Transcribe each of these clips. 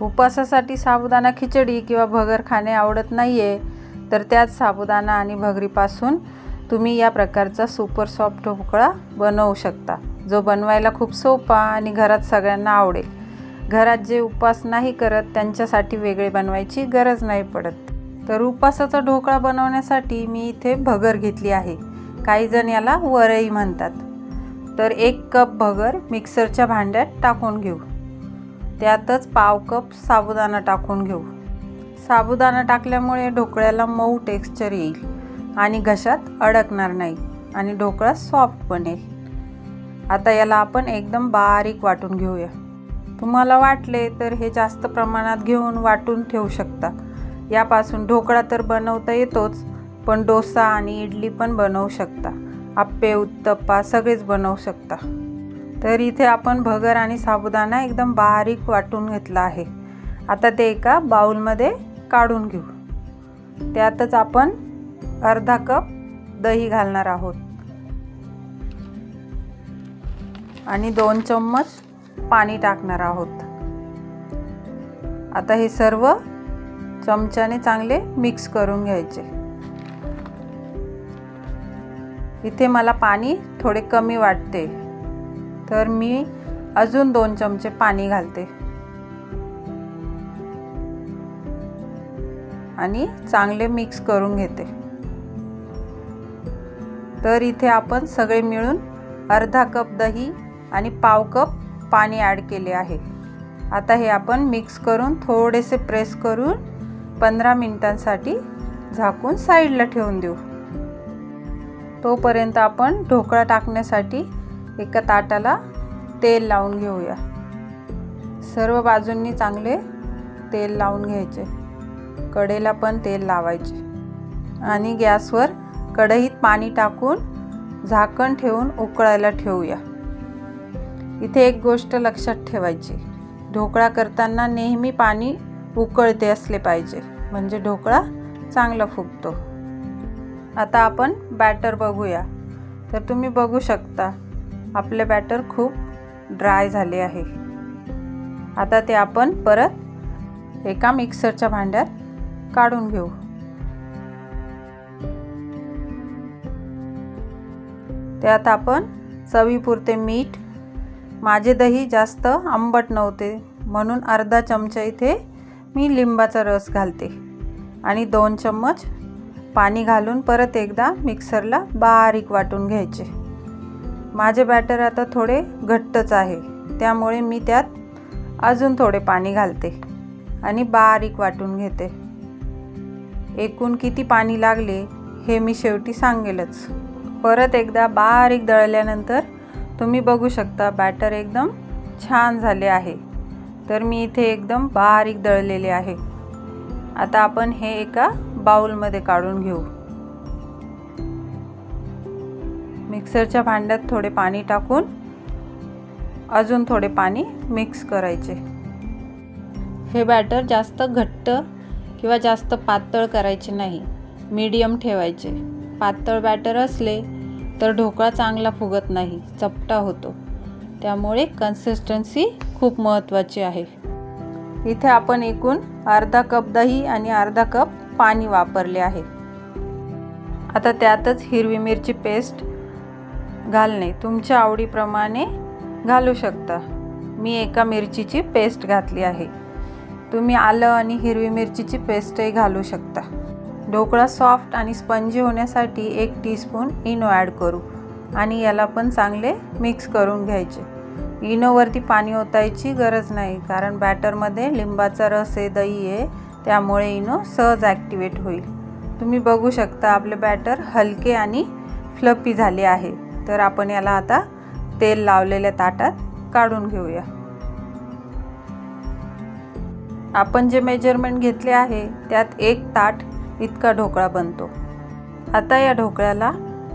उपवासासाठी साबुदाणा खिचडी किंवा भगर खाणे आवडत नाही आहे तर त्याच साबुदाणा आणि भगरीपासून तुम्ही या प्रकारचा सुपर सॉफ्ट ढोकळा बनवू शकता जो बनवायला खूप सोपा आणि घरात सगळ्यांना आवडेल. घरात जे उपवास नाही करत त्यांच्यासाठी वेगळे बनवायची गरज नाही पडत. तर उपवासाचा ढोकळा बनवण्यासाठी मी इथे भगर घेतली आहे. काही जण याला वरई म्हणतात. तर एक कप भगर मिक्सरच्या भांड्यात टाकून घेऊ. त्यातच पाव कप साबुदाणा टाकून घेऊ. साबुदाणा टाकल्यामुळे ढोकळ्याला मऊ टेक्स्चर येईल आणि घशात अडकणार नाही आणि ढोकळा सॉफ्ट बनेल. आता याला आपण एकदम बारीक वाटून घेऊया. तुम्हाला वाटले तर हे जास्त प्रमाणात घेऊन वाटून ठेवू शकता. यापासून ढोकळा तर बनवता येतोच पण डोसा आणि इडली पण बनवू शकता. आप्पे उत्तप्पा सगळेच बनवू शकता. तर इथे आपण भगर आणि साबुदाणा एकदम बारीक वाटून घेतला आहे. आता ते एका बाउलमध्ये काढून घेऊ. त्यातच आपण अर्धा कप दही घालणार आहोत. आणि दोन चम्मच पाणी टाकणार आहोत. आता हे सर्व चमच्याने चांगले मिक्स करून घ्यायचे. इथे मला पाणी थोडे कमी वाटते. तर मी अजून दोन चमचे पाणी घालते. आणि चांगले मिक्स करून घेते. तर इथे आपण सगळे मिळून अर्धा कप दही आणि पाव कप पाणी ॲड केले आहे. आता हे आपण मिक्स करून थोडेसे प्रेस करून पंधरा मिनटांसाठी झाकून साईडला ठेवून देऊ. तोपर्यंत आपण ढोकळा टाकण्यासाठी एका ताटाला तेल लावून घेऊया. सर्व बाजूंनी चांगले तेल लावून घ्यायचे. कडेला पण तेल लावायचे. आणि गॅसवर कढईत पाणी टाकून झाकण ठेवून उकळायला ठेवूया. इथे एक गोष्ट लक्षात ठेवायची. ढोकळा करताना नेहमी पाणी उकळते असले पाहिजे. म्हणजे ढोकळा चांगला फुगतो. आता आपण बॅटर बघूया. तर तुम्ही बघू शकता. आपले बॅटर खूप ड्राय झाले आहे. आता ते आपण परत एका मिक्सरच्या भांड्यात काढून घेऊ. त्यात आपण चवीपुरते मीठ माझे दही जास्त आंबट नव्हते म्हणून अर्धा चमचा इथे मी लिंबाचा रस घालते आणि दोन चम्मच पाणी घालून परत एकदा मिक्सरला बारीक वाटून घ्यायचे. माझे बॅटर आता थोडे घट्टच आहे. त्यामुळे मी त्यात अजून थोडे पाणी घालते आणि बारीक वाटून घेते. एकूण किती पाणी लागले हे मी शेवटी सांगेलच. परत एकदा बारीक दळल्यानंतर तुम्ही बघू शकता बॅटर एकदम छान झाले आहे. तर मी इथे एकदम बारीक दळलेले आहे. आता आपण हे एका बाउलमध्ये काढून घेऊ. मिक्सरच्या भांड्यात थोडे पाणी टाकून अजून थोडे पाणी मिक्स करायचे. हे बॅटर जास्त घट्ट किंवा जास्त पातळ करायचे नाही. मीडियम ठेवायचे. पातळ बॅटर असले तर ढोकळा चांगला फुगत नाही चपटा होतो. त्यामुळे कन्सिस्टन्सी खूप महत्त्वाची आहे. इथे आपण एकूण अर्धा कप दही आणि अर्धा कप पाणी वापरले आहे. आता त्यातच हिरवी मिरची पेस्ट घालणे तुमच्या आवडीप्रमाणे घालू शकता. मी एका मिरचीची पेस्ट घातली आहे. तुम्ही आलं आणि हिरवी मिरचीची पेस्टही घालू शकता. ढोकळा सॉफ्ट आणि स्पंजी होण्यासाठी एक टीस्पून इनो ॲड करू आणि याला पण चांगले मिक्स करून घ्यायचे. इनोवरती पाणी ओतायची गरज नाही कारण बॅटरमध्ये लिंबाचा रस आहे दही आहे त्यामुळे इनो सहज ॲक्टिवेट होईल. तुम्ही बघू शकता आपले बॅटर हलके आणि फ्लपी झाले आहे. तर आपण याला आता तेल लावलेल्या ताटात काढून घेऊया. आपण जे मेजरमेंट घेतले आहे त्यात एक ताट इतका ढोकळा बनतो. आता या ढोकळ्याला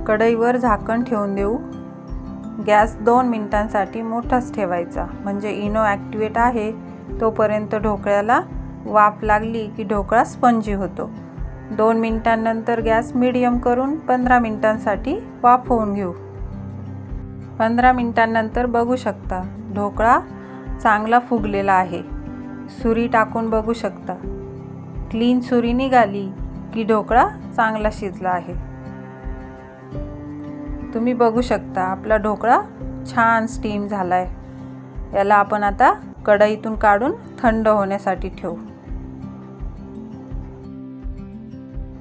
कढईवर झाकण ठेवून देऊ. गॅस दोन मिनटांसाठी मोठाच ठेवायचा. म्हणजे इनो ॲक्टिवेट आहे तोपर्यंत ढोकळ्याला वाफ लागली की ढोकळा स्पंजी होतो. दोन मिनटांनंतर गॅस मिडियम करून पंधरा मिनटांसाठी वाफ होऊन घेऊ. पंधरा मिनटांनंतर बघू शकता. ढोकळा चांगला फुगलेला आहे. सुरी टाकून बघू शकता. क्लीन सुरी निघाली की ढोकळा चांगला शिजला आहे. तुम्ही बघू शकता आपला ढोकळा छान स्टीम झाला आहे याला आपण आता कढईतून काढून थंड होण्यासाठी ठेवू.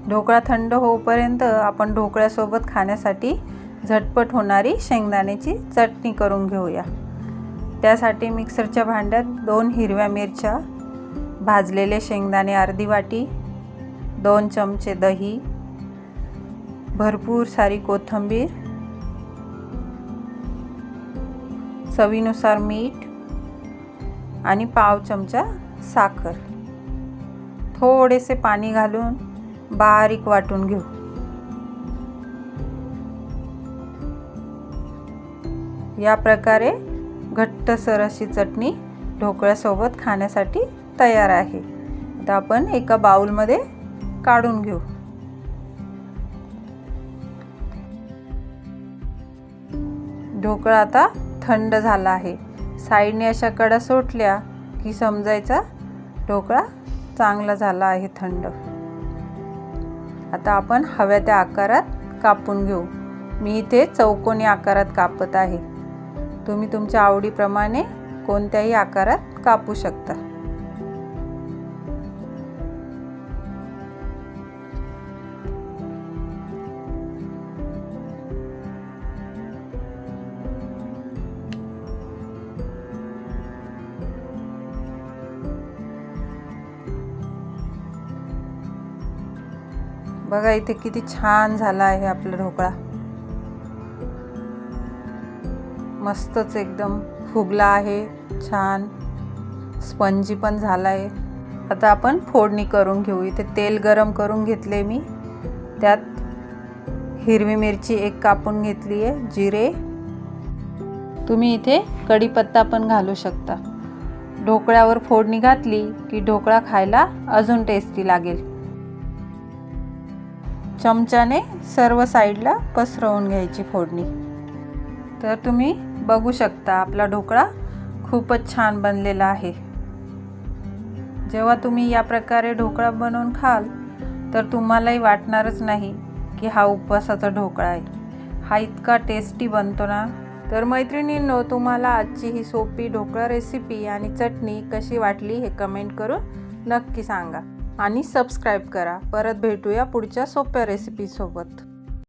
ढोकळा थंड होऊपर्यंत आपण ढोकळ्यासोबत खाण्यासाठी झटपट होणारी शेंगदाण्याची चटणी करून घेऊया. त्यासाठी मिक्सरच्या भांड्यात दोन हिरव्या मिरच्या भाजलेले शेंगदाणे अर्धी वाटी दोन चमचे दही भरपूर सारी कोथिंबीर चवीनुसार मीठ आणि पाव चमचा साखर. थोडेसे पाणी घालून बारीक वाटून घेऊ. या प्रकारे घट्टसर अशी चटणी ढोकळ्यासोबत खाण्यासाठी तयार आहे. आता आपण एका बाउलमध्ये काढून घेऊ. ढोकळा आता थंड झाला आहे. साईडने अशा कडा सोटल्या की समजायचा ढोकळा चांगला झाला आहे थंड. आता आपण हव्या त्या आकारात कापून घेऊ. मी इथे चौकोनी आकारात कापत आहे. तुम्ही तुमच्या आवडीप्रमाणे कोणत्याही आकारात कापू शकता. बघा इथे किती छान झाला आहे आपला ढोकळा. मस्तच एकदम फुगला आहे छान. स्पंजी पण झाला आहे आता आपण फोडणी करून घेऊ. इथे तेल गरम करून घेतले मी. त्यात हिरवी मिरची एक कापून घेतली आहे जिरे. तुम्ही इथे कढीपत्ता पण घालू शकता. ढोकळ्यावर फोडणी घातली की ढोकळा खायला अजून टेस्टी लागेल. चमच्याने सर्व साईडला पसरवून घ्यायची फोडणी. तर तुम्ही बघू शकता आपला ढोकळा खूपच छान बनलेला आहे. जेव्हा तुम्ही या प्रकारे ढोकळा बनवून खाल तर तुम्हालाही वाटणारच नाही की हा उपवासाचा ढोकळा आहे. हा इतका टेस्टी बनतो ना. तर मैत्रिणींनो तुम्हाला आजची ही सोपी ढोकळा रेसिपी आणि चटणी कशी वाटली हे कमेंट करून नक्की सांगा. आणि सबस्क्राईब करा. परत भेटूया पुढच्या सोप्या रेसिपीसोबत